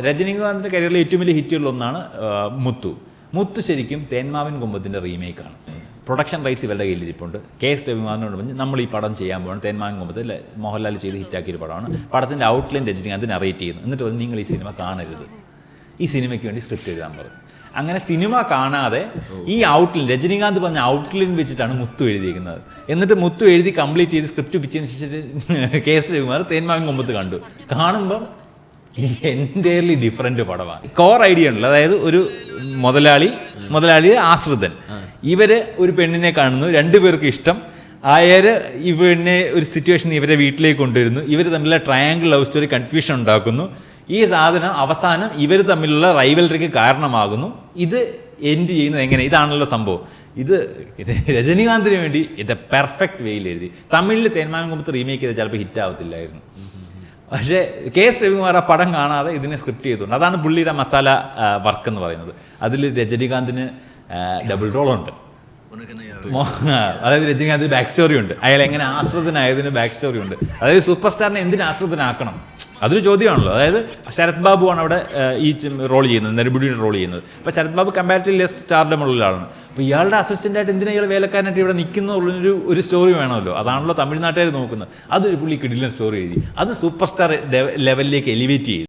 രജനീകാന്തിന്റെ കരിയറിലെ ഏറ്റവും വലിയ ഹിറ്റുകളിൽ ഒന്നാണ് മുത്തു. മുത്തു ശരിക്കും തേന്മാവിൻ കുമ്പത്തിന്റെ റീമേക്കാണ്. പ്രൊഡക്ഷൻ റൈറ്റ്സ് ഇവരുടെ കയ്യിലിരിപ്പുണ്ട്. കെ എസ് രവികുമാറിനോട് പറഞ്ഞ് നമ്മൾ ഈ പടം ചെയ്യാൻ പോകണം തേന്മാവിൻ കുമ്പത്ത് ലെ- മോഹൻലാൽ ചെയ്ത് ഹിറ്റാക്കിയൊരു പടമാണ്. പടത്തിന്റെ ഔട്ട്ലൈൻ രജനീകാന്ത് നറേറ്റ് ചെയ്യുന്നു. എന്നിട്ട് പറഞ്ഞു നിങ്ങൾ ഈ സിനിമ കാണരുത്. ഈ സിനിമയ്ക്ക് വേണ്ടി സ്ക്രിപ്റ്റ് എഴുതാൻ പറഞ്ഞു അങ്ങനെ സിനിമ കാണാതെ ഈ ഔട്ട്ലൈൻ രജനീകാന്ത് പറഞ്ഞ ഔട്ട്ലൈൻ വെച്ചിട്ടാണ് മുത്തു എഴുതിയിരിക്കുന്നത്. എന്നിട്ട് മുത്തു എഴുതി കംപ്ലീറ്റ് ചെയ്ത് സ്ക്രിപ്റ്റ് പിച്ചതിന് ശേഷം കെ എസ് രവികുമാർ തേന്മാവിൻ കുമ്പത്ത് കണ്ടു. കാണുമ്പം എന്റയർലി ഡിഫറെന്റ് പടമാണ്. കോർ ഐഡിയ ഉണ്ടല്ലോ. അതായത് ഒരു മുതലാളി മുതലാളി ആശ്രിതൻ. ഇവർ ഒരു പെണ്ണിനെ കാണുന്നു. രണ്ടുപേർക്ക് ഇഷ്ടം. ആയര് ഇവനെ ഒരു സിറ്റുവേഷൻ ഇവരെ വീട്ടിലേക്ക് കൊണ്ടുവരുന്നു. ഇവർ തമ്മിലുള്ള ട്രയാങ്കിൾ ലവ് സ്റ്റോറി കൺഫ്യൂഷൻ ഉണ്ടാക്കുന്നു. ഈ സാധനം അവസാനം ഇവർ തമ്മിലുള്ള റൈവലറിക്ക് കാരണമാകുന്നു. ഇത് എൻഡ് ചെയ്യുന്നത് എങ്ങനെ? ഇതാണല്ലോ സംഭവം. ഇത് രജനീകാന്തിന് വേണ്ടി ഇത് പെർഫെക്റ്റ് വേയിൽ എഴുതി. തമിഴിൽ തേന്മാനം കുമ്പത്ത് റീമേക്ക് ചെയ്താൽ ചിലപ്പോൾ ഹിറ്റ് ആവത്തില്ലായിരുന്നു. പക്ഷേ കെ എസ് രവികുമാർ ആ പടം കാണാതെ ഇതിനെ സ്ക്രിപ്റ്റ് ചെയ്തിട്ടുണ്ട് അതാണ് പുള്ളിയുടെ മസാല വർക്ക് എന്ന് പറയുന്നത്. അതിൽ രജനീകാന്തിന് ഡബിൾ റോളുണ്ട് അതായത് രജനീകാന്തിന് ബാക്ക് സ്റ്റോറി ഉണ്ട്. അയാൾ എങ്ങനെ ആശ്രിതനായതിന് ബാക്ക് സ്റ്റോറി ഉണ്ട്. അതായത് സൂപ്പർ സ്റ്റാറിനെ എന്തിനു ആശ്രിതനാക്കണം? അതൊരു ചോദ്യമാണല്ലോ. അതായത് ശരത് ബാബു ആണ് അവിടെ ഈ റോൾ ചെയ്യുന്നത് നെടുമുടിയുടെ റോൾ ചെയ്യുന്നത്. അപ്പോൾ ശരത് ബാബു കമ്പാരിറ്റീവ് ലെസ് സ്റ്റാറിന്റെ ആളാണ് അപ്പോൾ ഇയാളുടെ അസിസ്റ്റന്റായിട്ട് എന്തിനാ ഇയാൾ വേലക്കാരനായിട്ട് ഇവിടെ നിൽക്കുന്നുള്ളൊരു ഒരു സ്റ്റോറി വേണമല്ലോ. അതാണല്ലോ തമിഴ്നാട്ടുകാർ നോക്കുന്നത്. അതൊരു പുള്ളി കിടിലൻ സ്റ്റോറി എഴുതി. അത് സൂപ്പർ സ്റ്റാർ ലെവലിലേക്ക് എലിവേറ്റ് ചെയ്തു.